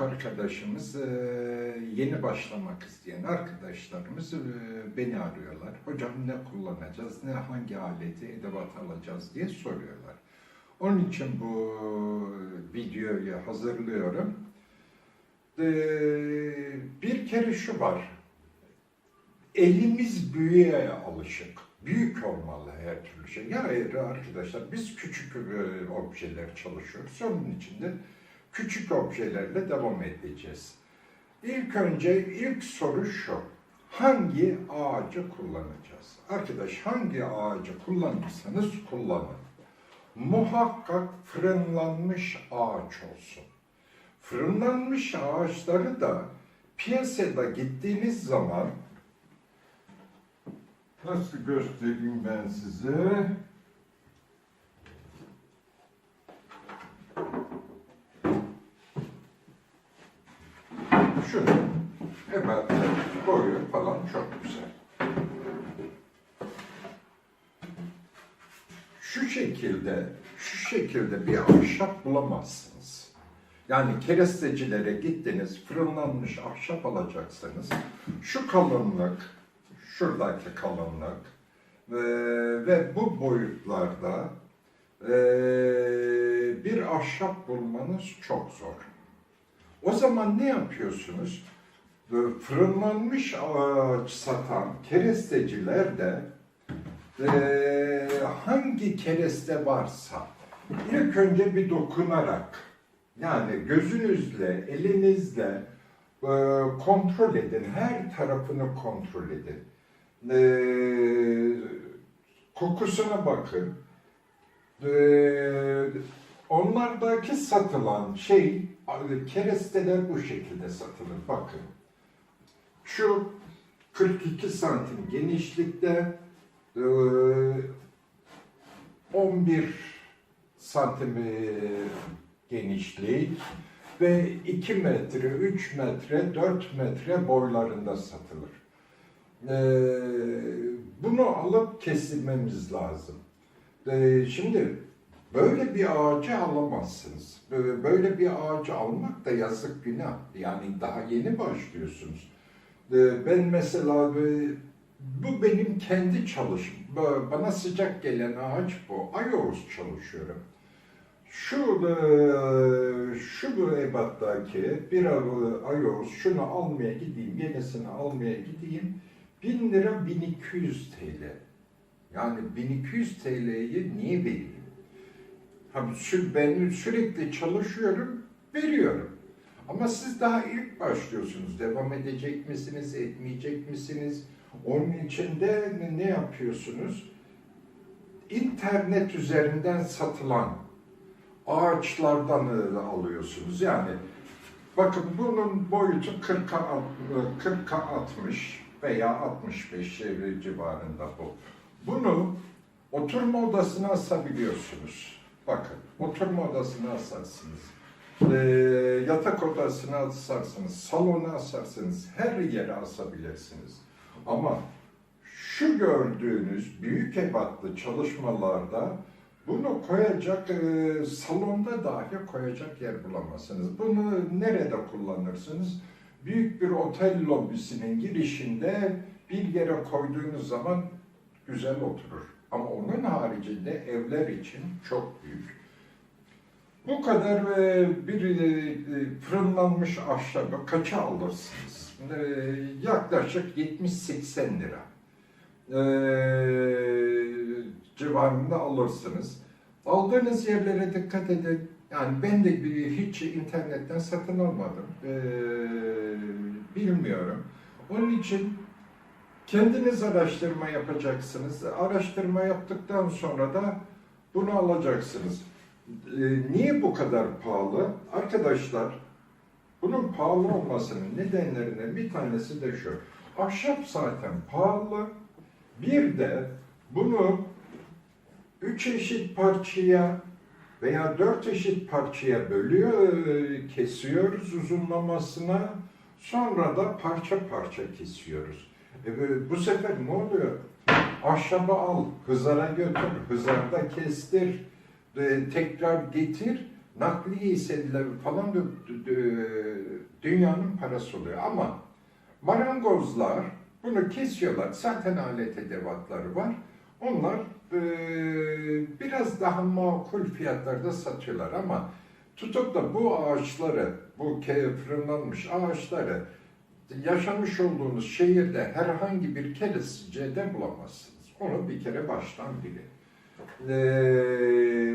Arkadaşımız, yeni başlamak isteyen arkadaşlarımız beni arıyorlar. Hocam ne kullanacağız, ne hangi aleti, edevat alacağız diye soruyorlar. Onun için bu videoyu hazırlıyorum. Bir kere şu var, elimiz büyüye alışık. Büyük olmalı her türlü şey. Ya arkadaşlar biz küçük objeler çalışıyoruz. Onun için de küçük objelerle devam edeceğiz. İlk önce ilk soru şu. Hangi ağacı kullanacağız? Arkadaş hangi ağacı kullanırsanız kullanın. Muhakkak fırınlanmış ağaç olsun. Fırınlanmış ağaçları da piyasada gittiğiniz zaman nasıl göstereyim ben size? Şunu hemen boyu falan çok güzel. Şu şekilde, şu şekilde bir ahşap bulamazsınız. Yani kerestecilere gittiniz, fırınlanmış ahşap alacaksınız. Şu kalınlık, şuradaki kalınlık ve, ve bu boyutlarda eee, bir ahşap bulmanız çok zor. O zaman ne yapıyorsunuz? Fırınlanmış ağaç satan keresteciler de eee, hangi kereste varsa ilk önce bir dokunarak yani gözünüzle, elinizle eee, kontrol edin. Her tarafını kontrol edin. Eee, kokusuna bakın. Eee, onlardaki satılan şey, keresteler bu şekilde satılır. Bakın. Şu 42 santim genişlikte, eee, 11 santim eee, genişlik ve 2 metre, 3 metre, 4 metre boylarında satılır. Eee, bunu alıp kesilmemiz lazım. Eee, şimdi böyle bir ağacı alamazsınız. Böyle bir ağacı almak da yazık günah. Yani daha yeni başlıyorsunuz. Eee, Ben mesela bu benim kendi çalışım. Ba- Bana sıcak gelen ağaç bu. Ayos çalışıyorum. Şu e, şu bu ebattaki bir Ayos şunu almaya gideyim, yenisini almaya gideyim. 1000 lira 1200 TL. Yani 1200 TL'yi niye vereyim? Sü- ben sürekli çalışıyorum, veriyorum. Ama siz daha ilk başlıyorsunuz. Devam edecek misiniz, etmeyecek misiniz? Onun için de ne- yapıyorsunuz? İnternet üzerinden satılan ağaçlardan e, alıyorsunuz. Yani bakın bunun boyutu 40'a alt- 40'a 60 veya 65 civarında bu. Bunu oturma odasına asabiliyorsunuz. Bakın oturma odasına asarsınız. Ee, yatak odasına asarsınız, salona asarsınız, her yere asabilirsiniz. Ama şu gördüğünüz büyük ebatlı çalışmalarda bunu koyacak, e, salonda dahi koyacak yer bulamazsınız. Bunu nerede kullanırsınız? Büyük bir otel lobisinin girişinde bir yere koyduğunuz zaman güzel oturur. Ama onun haricinde evler için çok büyük. Bu kadar e, bir e, fırınlanmış ahşabı kaça alırsınız? E, yaklaşık 70-80 lira e, civarında alırsınız. Aldığınız yerlere dikkat edin. Yani ben de bir, hiç internetten satın almadım. E, bilmiyorum. Onun için kendiniz araştırma yapacaksınız. Araştırma yaptıktan sonra da bunu alacaksınız. E, niye bu kadar pahalı? Arkadaşlar, bunun pahalı olmasının nedenlerinden bir tanesi de şu. Ahşap zaten pahalı. Bir de bunu üç eşit parçaya veya dört eşit parçaya bölüyor, e, kesiyoruz uzunlamasına. Sonra da parça parça kesiyoruz. E, bu- bu sefer ne oluyor? Ahşabı al, hızara götür, hızarda kestir, e, tekrar getir, nakliye hisseler falan da Dünyanın parası oluyor ama marangozlar bunu kesiyorlar. Zaten alet edevatları var. Onlar e, biraz daha makul fiyatlarda satıyorlar ama tutup da bu ağaçları, bu fırınlanmış ağaçları yaşamış olduğunuz şehirde herhangi bir keresicede bulamazsınız. Onu bir kere baştan bilin. Ee,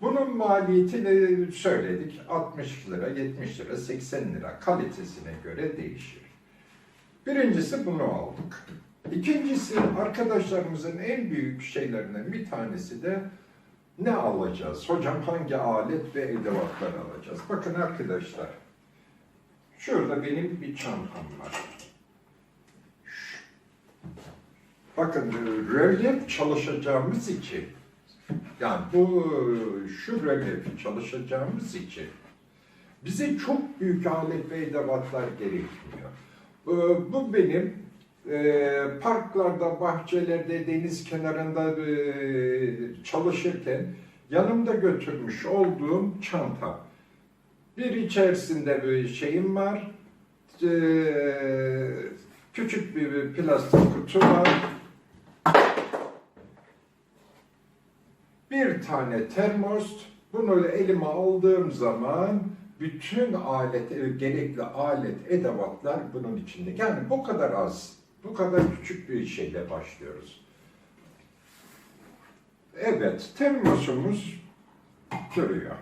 bunun maliyetini söyledik. 60 lira, 70 lira, 80 lira kalitesine göre değişir. Birincisi bunu aldık. İkincisi arkadaşlarımızın en büyük şeylerinden bir tanesi de ne alacağız? Hocam hangi alet ve edevatları alacağız? Bakın arkadaşlar. Şurada benim bir çantam var. Bakın rölyef çalışacağımız için yani bu şu rölyefi çalışacağımız için bize çok büyük alet ve edevatlar gerekmiyor. Ee, Bu benim e, parklarda, bahçelerde, deniz kenarında e, çalışırken yanımda götürmüş olduğum çanta. Bir içerisinde bir şeyim var. Küçük bir plastik kutu var. Bir tane termos. Bunu elime aldığım zaman bütün alet, e, gerekli alet, edevatlar bunun içinde. Yani bu kadar az, bu kadar küçük bir şeyle başlıyoruz. Evet, termosumuz duruyor.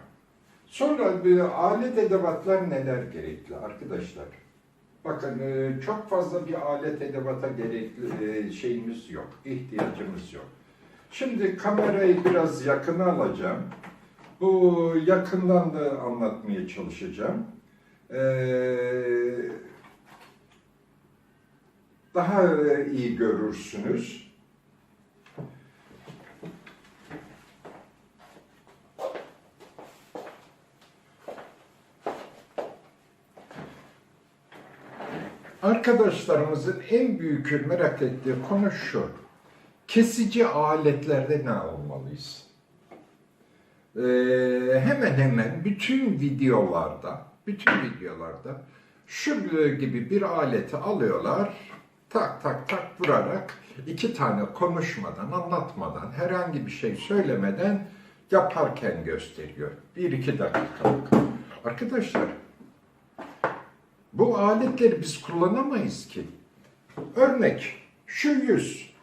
Sonra bir alet edevatlar neler gerekli arkadaşlar? Bakın e, çok fazla bir alet edevata gerekli e, şeyimiz yok, ihtiyacımız yok. Şimdi kamerayı biraz yakına alacağım. Bu yakından da anlatmaya çalışacağım. Ee, daha iyi görürsünüz. Arkadaşlarımızın en büyük merak ettiği konu şu. Kesici aletlerde ne almalıyız? Ee, hemen hemen bütün videolarda, bütün videolarda şu gibi bir aleti alıyorlar, tak tak tak vurarak iki tane konuşmadan, anlatmadan, herhangi bir şey söylemeden yaparken gösteriyor. Bir iki dakikalık. Arkadaşlar, bu aletleri biz kullanamayız ki. Örnek, şu yüz,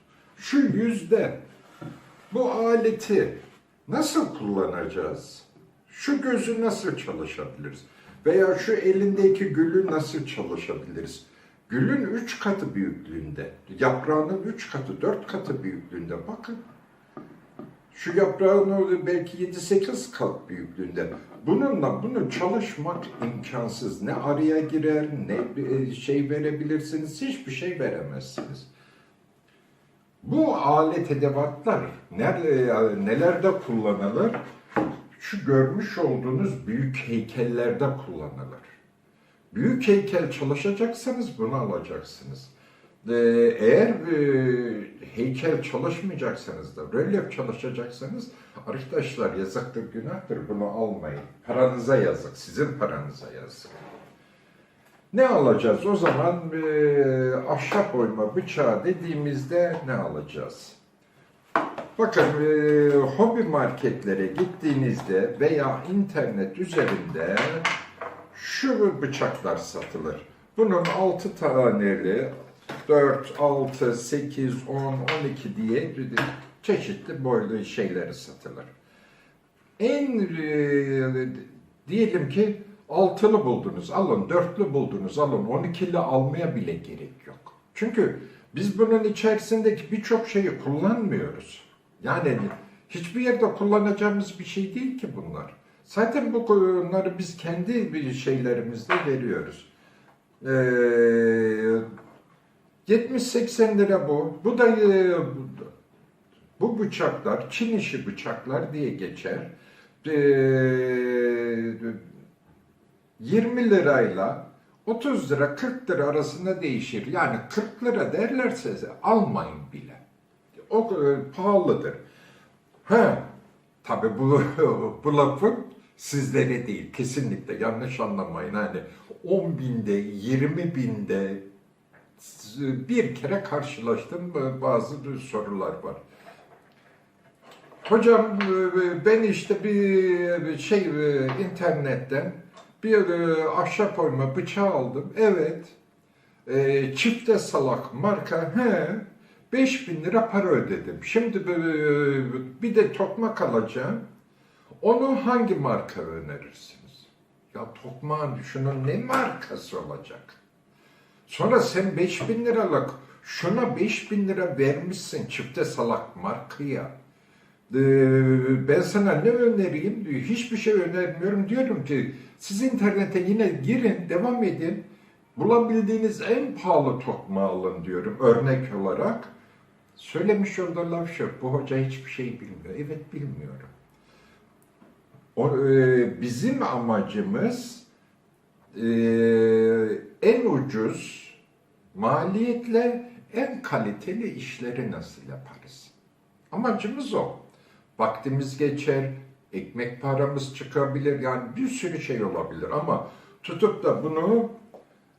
şu yüzde bu aleti nasıl kullanacağız? Şu gözü nasıl çalışabiliriz? Veya şu elindeki gülü nasıl çalışabiliriz? Gülün üç katı büyüklüğünde, yaprağının üç katı, dört katı büyüklüğünde. Bakın, şu yaprağın belki 7-8 kat büyüklüğünde. Bununla bunu çalışmak imkansız. Ne araya girer, ne bir şey verebilirsiniz, hiçbir şey veremezsiniz. Bu alet edevatlar nelerde kullanılır? Şu görmüş olduğunuz büyük heykellerde kullanılır. Büyük heykel çalışacaksanız bunu alacaksınız. Ee, Eğer e, heykel çalışmayacaksanız da, rölyef çalışacaksanız arkadaşlar yazaktır, günahtır bunu almayın. Paranıza yazık, sizin paranıza yazık. Ne alacağız? O zaman e, ahşap oyma bıçağı dediğimizde ne alacağız? Bakın e, hobi marketlere gittiğinizde veya internet üzerinde şu bıçaklar satılır. Bunun 6 taneli 4, 6, 8, 10, 12 diye çeşitli boylu şeyleri satılır. En e, diyelim ki altılı buldunuz alın, dörtlü buldunuz alın, 12'li almaya bile gerek yok. Çünkü biz bunun içerisindeki birçok şeyi kullanmıyoruz. Yani hiçbir yerde kullanacağımız bir şey değil ki bunlar. Zaten bu bunları biz kendi bir şeylerimizde veriyoruz. Ee, 70-80 lira bu. Bu da e, bu bıçaklar Çin işi bıçaklar diye geçer. Ee, 20 lirayla 30 lira 40 lira arasında değişir. Yani 40 lira derlerse almayın bile. O pahalıdır. Ha, tabi bu, bu lafın sizlere değil. Kesinlikle yanlış anlamayın. Hani 10 binde, 20 binde bir kere karşılaştığım bazı sorular var. Hocam ben işte bir şey internetten bir e, ahşap oyma bıçağı aldım. Evet. E, çifte salak marka he 5000 lira para ödedim. Şimdi e, bir de tokmak alacağım. Onu hangi marka önerirsiniz? Ya tokmağın şunun ne markası olacak? Sonra sen 5000 liralık şuna 5000 lira vermişsin çifte salak markaya. Ee, ben sana ne önereyim? Hiçbir şey önermiyorum. Diyorum ki siz internete yine girin, devam edin. Bulabildiğiniz en pahalı tokmağı alın diyorum örnek olarak. Söylemiş olduğu laf şu, bu hoca hiçbir şey bilmiyor. Evet bilmiyorum. O, e, bizim amacımız e, en ucuz maliyetle en kaliteli işleri nasıl yaparız? Amacımız o. Vaktimiz geçer, ekmek paramız çıkabilir, yani bir sürü şey olabilir ama tutup da bunu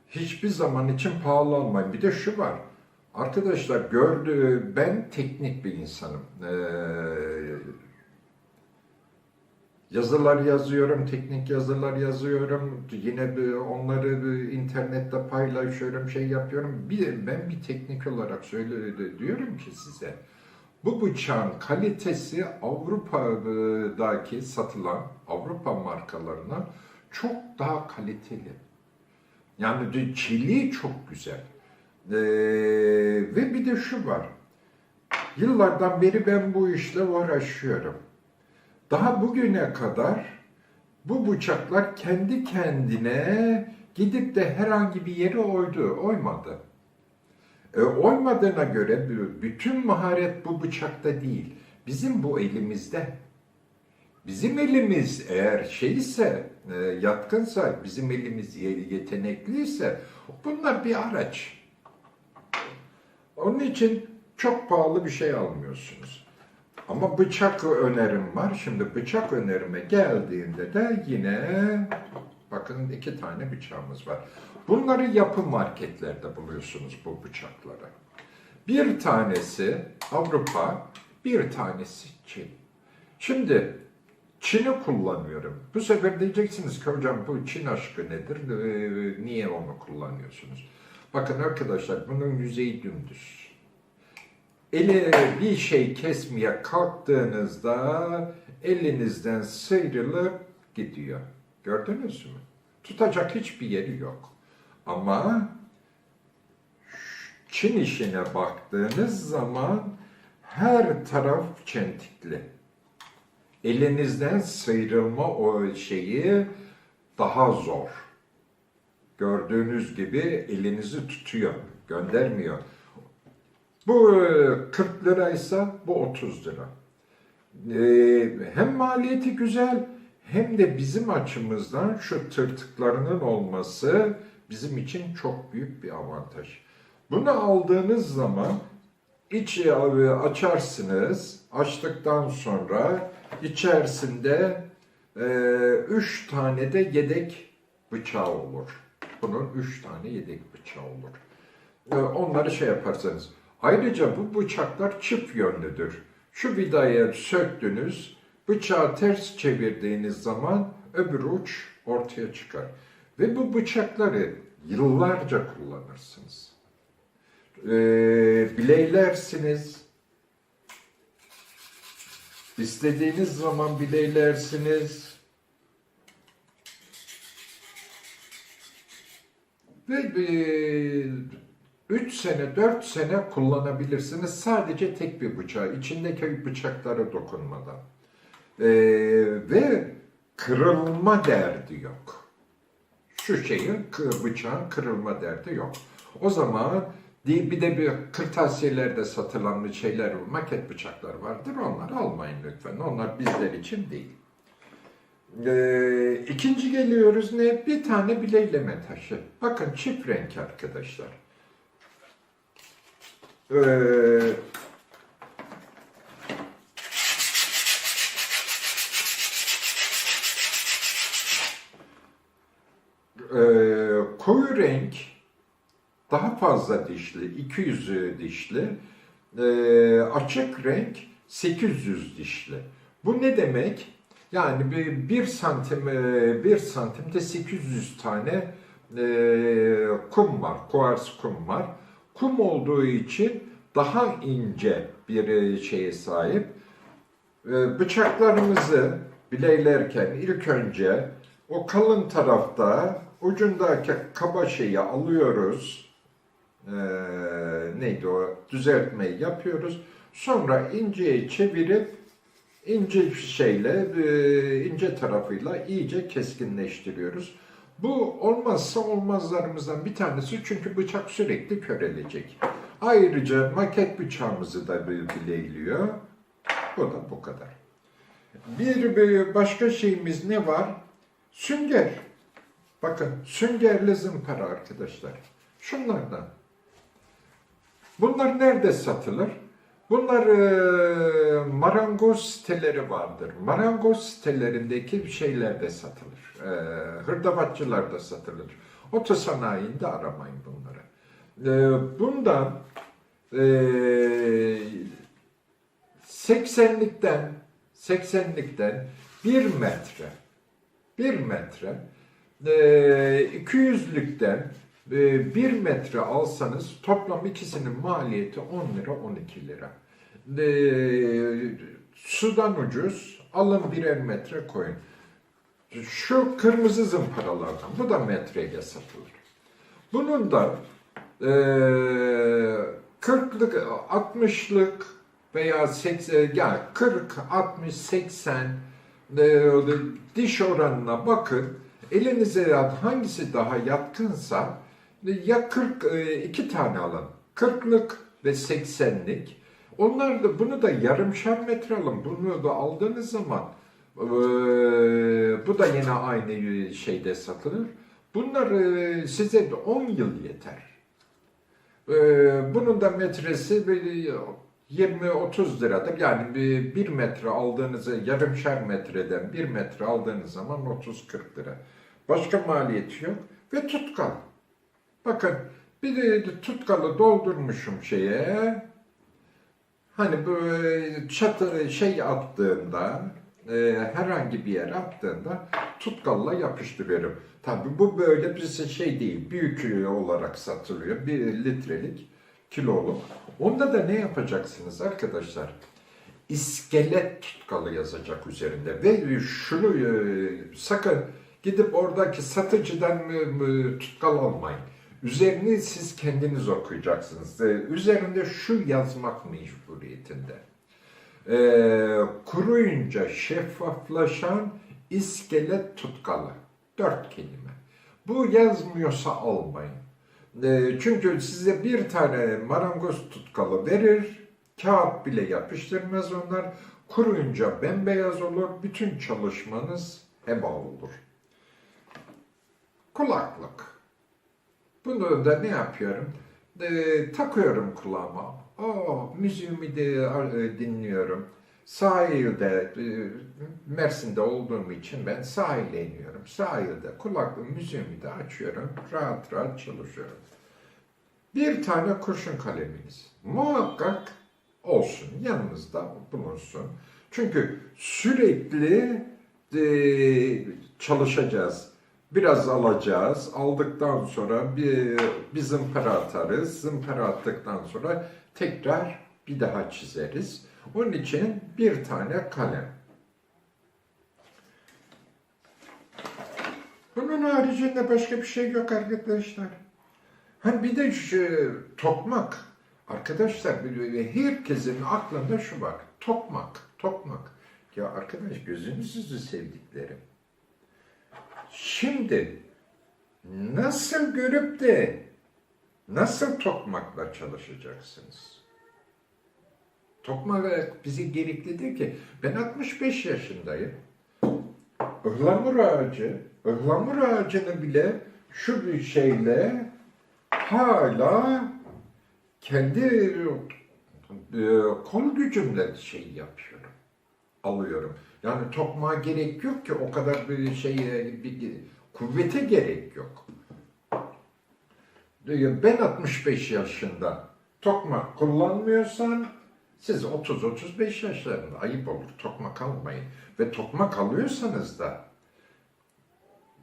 hiçbir zaman için pahalı almayın. Bir de şu var, arkadaşlar gördü, ben teknik bir insanım. Ee, yazılar yazıyorum, teknik yazılar yazıyorum, yine onları internette paylaşıyorum, şey yapıyorum. Bir ben bir teknik olarak söyle diyorum ki size, bu bıçağın kalitesi Avrupa'daki satılan Avrupa markalarına çok daha kaliteli. Yani çeliği çok güzel. Ee, ve bir de şu var. Yıllardan beri ben bu işle uğraşıyorum. Daha bugüne kadar bu bıçaklar kendi kendine gidip de herhangi bir yere oydu, oymadı. E, olmadığına göre bütün maharet bu bıçakta değil. Bizim bu elimizde. Bizim elimiz eğer şeyse, e, yatkınsa, bizim elimiz yetenekliyse bunlar bir araç. Onun için çok pahalı bir şey almıyorsunuz. Ama bıçak önerim var. Şimdi bıçak önerime geldiğinde de yine bakın iki tane bıçağımız var. Bunları yapı marketlerde buluyorsunuz bu bıçakları. Bir tanesi Avrupa, bir tanesi Çin. Şimdi Çin'i kullanıyorum. Bu sefer diyeceksiniz ki hocam bu Çin aşkı nedir? Ee, niye onu kullanıyorsunuz? Bakın arkadaşlar bunun yüzeyi dümdüz. Ele bir şey kesmeye kalktığınızda elinizden sıyrılıp gidiyor. Gördünüz mü? Tutacak hiçbir yeri yok. Ama Çin işine baktığınız zaman her taraf çentikli. Elinizden sıyrılma o şeyi daha zor. Gördüğünüz gibi elinizi tutuyor, göndermiyor. Bu 40 liraysa bu 30 lira. Ee, hem maliyeti güzel hem de bizim açımızdan şu tırtıklarının olması bizim için çok büyük bir avantaj. Bunu aldığınız zaman içi açarsınız. Açtıktan sonra içerisinde e, üç tane de yedek bıçağı olur. Bunun üç tane yedek bıçağı olur. E, onları şey yaparsanız. Ayrıca bu bıçaklar çift yönlüdür. Şu vidayı söktünüz, bıçağı ters çevirdiğiniz zaman öbür uç ortaya çıkar. Ve bu bıçakları yıllarca kullanırsınız. Ee, bileylersiniz. İstediğiniz zaman bileylersiniz. Ve e, 3 sene, 4 sene kullanabilirsiniz sadece tek bir bıçağı, içindeki bıçaklara dokunmadan. Ee, ve kırılma derdi yok. Şu şeyin, bıçağın kırılma derdi yok. O zaman bir de bir kırtasiyelerde satılan şeyler, maket bıçaklar vardır. Onları almayın lütfen. Onlar bizler için değil. Ee, ikinci geliyoruz ne? Bir tane bileyleme taşı. Bakın çift renk arkadaşlar. Ee, e, renk daha fazla dişli, 200 dişli. Ee, açık renk 800 dişli. Bu ne demek? Yani bir, bir santim, e, bir santimde 800 tane e, kum var, kuars kum var. Kum olduğu için daha ince bir e, şeye sahip. E, bıçaklarımızı bileylerken ilk önce o kalın tarafta ucundaki kaba şeyi alıyoruz. E, neydi o? Düzeltmeyi yapıyoruz. Sonra inceye çevirip ince şeyle, e, ince tarafıyla iyice keskinleştiriyoruz. Bu olmazsa olmazlarımızdan bir tanesi çünkü bıçak sürekli körelecek. Ayrıca maket bıçağımızı da bileyliyor. Bu da bu kadar. Bir, bir başka şeyimiz ne var? Sünger. Bakın süngerli zımpara arkadaşlar. Şunlardan. Bunlar nerede satılır? Bunlar e, marangoz siteleri vardır. Marangoz sitelerindeki şeylerde satılır. E, hırdavatçılarda satılır. Otosanayinde aramayın bunları. E, bundan e, 80'likten 80'likten 1 metre 1 metre 200'lükten e, 1 metre alsanız toplam ikisinin maliyeti 10 lira 12 lira. E, sudan ucuz alın birer metre koyun. Şu kırmızı zımparalardan bu da metreye satılır. Bunun da e, 40'lık 60'lık veya 80 yani 40 60 80 e, diş oranına bakın. Elinize hangisi daha yatkınsa ya 40 e, iki tane alın. 40'lık ve 80'lik. Onlar da bunu da yarımşar metre alın. Bunu da aldığınız zaman e, bu da yine aynı şeyde satılır. Bunlar e, size de 10 yıl yeter. Bunun da metresi böyle 20-30 liradır. Yani bir, bir metre aldığınızı yarımşar metreden bir metre aldığınız zaman 30-40 lira. Başka maliyeti yok. Ve tutkal. Bakın bir de tutkalı doldurmuşum şeye. Hani böyle çatı şey attığında e, herhangi bir yere attığında tutkalla yapıştırıyorum. Tabi bu böyle bir şey değil. Büyük olarak satılıyor. Bir litrelik kiloluk. Onda da ne yapacaksınız arkadaşlar? İskelet tutkalı yazacak üzerinde ve şunu e, sakın gidip oradaki satıcıdan tutkal almayın. Üzerini siz kendiniz okuyacaksınız. E, üzerinde şu yazmak mecburiyetinde. E, kuruyunca şeffaflaşan iskelet tutkalı. Dört kelime. Bu yazmıyorsa almayın. E, çünkü size bir tane marangoz tutkalı verir, kağıt bile yapıştırmaz onlar. Kuruyunca bembeyaz olur, bütün çalışmanız heba olur. Kulaklık. Bunu da ne yapıyorum? E, takıyorum kulağıma. Oh, müziğimi de e, dinliyorum. Sahilde, e, Mersin'de olduğum için ben sahile iniyorum. Sahilde kulaklığım, müziğimi de açıyorum. Rahat rahat çalışıyorum. Bir tane kurşun kaleminiz muhakkak olsun. Yanınızda bulunsun. Çünkü sürekli e, çalışacağız. Biraz alacağız. Aldıktan sonra bir, bir zımpara atarız. Zımpara attıktan sonra tekrar bir daha çizeriz. Onun için bir tane kalem. Bunun haricinde başka bir şey yok arkadaşlar. Ha bir de şu tokmak. Arkadaşlar herkesin aklında şu var. Tokmak, tokmak. Ya arkadaş gözünüzü sevdiklerim. Şimdi nasıl görüp de nasıl tokmakla çalışacaksınız? Tokmak bize gereklidir ki ben 65 yaşındayım. Ihlamur ağacı, ıhlamur ağacını bile şu bir şeyle hala kendi e, kol gücümle şey yapıyorum, alıyorum. Yani tokmağa gerek yok ki o kadar bir şeye, bir kuvvete gerek yok. Ben 65 yaşında tokmak kullanmıyorsam siz 30-35 yaşlarında ayıp olur. Tokmak almayın. Ve tokmak alıyorsanız da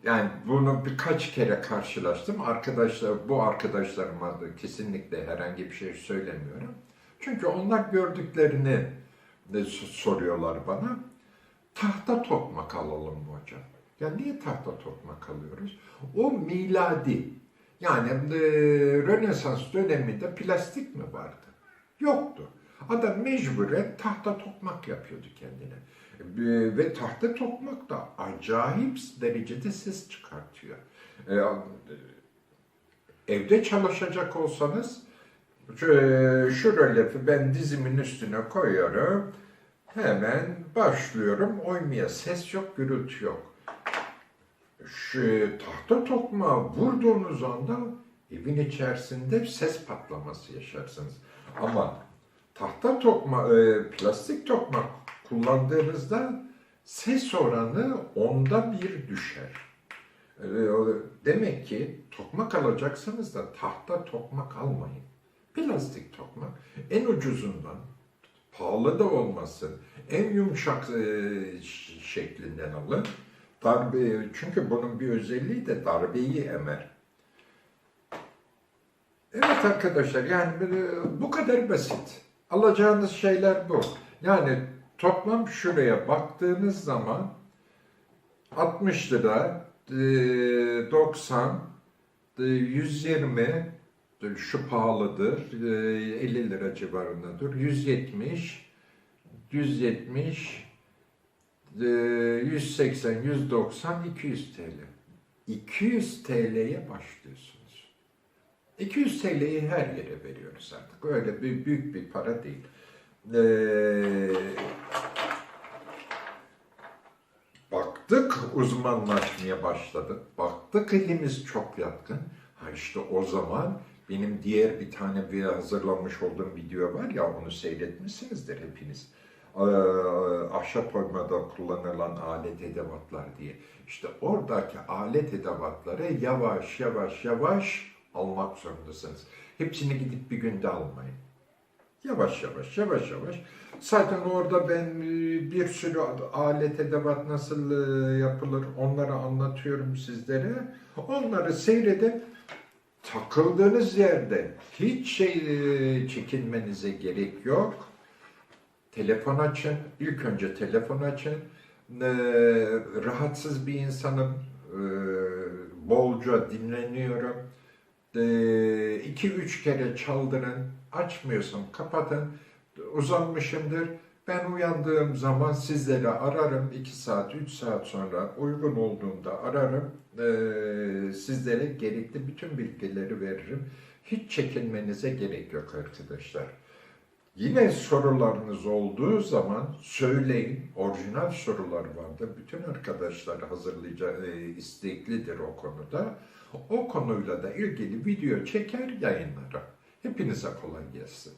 yani bunu birkaç kere karşılaştım. Arkadaşlar, bu arkadaşlarıma da kesinlikle herhangi bir şey söylemiyorum. Çünkü onlar gördüklerini soruyorlar bana. Tahta tokmak alalım mı hocam? Ya niye tahta tokmak alıyoruz? O miladi. Yani e, Rönesans döneminde plastik mi vardı? Yoktu. Adam mecburen tahta tokmak yapıyordu kendine. E, Ve tahta tokmak da acayip derecede ses çıkartıyor. E, Evde çalışacak olsanız şu, şu rölefi ben dizimin üstüne koyuyorum. Hemen başlıyorum oymaya. Ses yok, gürültü yok. Şu tahta tokmağı vurduğunuz anda evin içerisinde ses patlaması yaşarsınız. Ama tahta tokma, e, plastik tokmak kullandığınızda ses oranı onda bir düşer. E, Demek ki tokmak alacaksanız da tahta tokmak almayın. Plastik tokmak en ucuzundan, pahalı da olmasın, en yumuşak e, şeklinden alın. Darbe, çünkü bunun bir özelliği de darbeyi emer. Evet arkadaşlar yani e, bu kadar basit. Alacağınız şeyler bu. Yani toplam şuraya baktığınız zaman 60 lira, e, 90, e, 120, e, şu pahalıdır, e, 50 lira civarındadır, 170, 170, e, 180, 190, 200 TL. 200 TL'ye başlıyorsunuz. 200 TL'yi her yere veriyoruz artık. Öyle bir büyük bir para değil. Ee, baktık uzmanlaşmaya başladık. Baktık elimiz çok yatkın. Ha işte o zaman benim diğer bir tane bir hazırlamış olduğum video var ya onu seyretmişsinizdir hepiniz. Ee, ahşap oymada kullanılan alet edevatlar diye. İşte oradaki alet edevatları yavaş yavaş yavaş almak zorundasınız. Hepsini gidip bir günde almayın. Yavaş yavaş, yavaş yavaş. Zaten orada ben e, bir sürü alet edevat nasıl e, yapılır onları anlatıyorum sizlere. Onları seyredin. Takıldığınız yerde hiç şey e, çekinmenize gerek yok. Telefon açın. İlk önce telefon açın. E, rahatsız bir insanım. E, bolca dinleniyorum. E, iki üç kere çaldırın. Açmıyorsam kapatın. Uzanmışımdır. Ben uyandığım zaman sizleri ararım. 2 saat, 3 saat sonra uygun olduğunda ararım. E, sizlere gerekli bütün bilgileri veririm. Hiç çekinmenize gerek yok arkadaşlar. Yine sorularınız olduğu zaman söyleyin. Orijinal sorular vardı. Bütün arkadaşlar hazırlayacak e, isteklidir o konuda. O konuyla da ilgili video çeker yayınlarım. Hepinize kolay gelsin.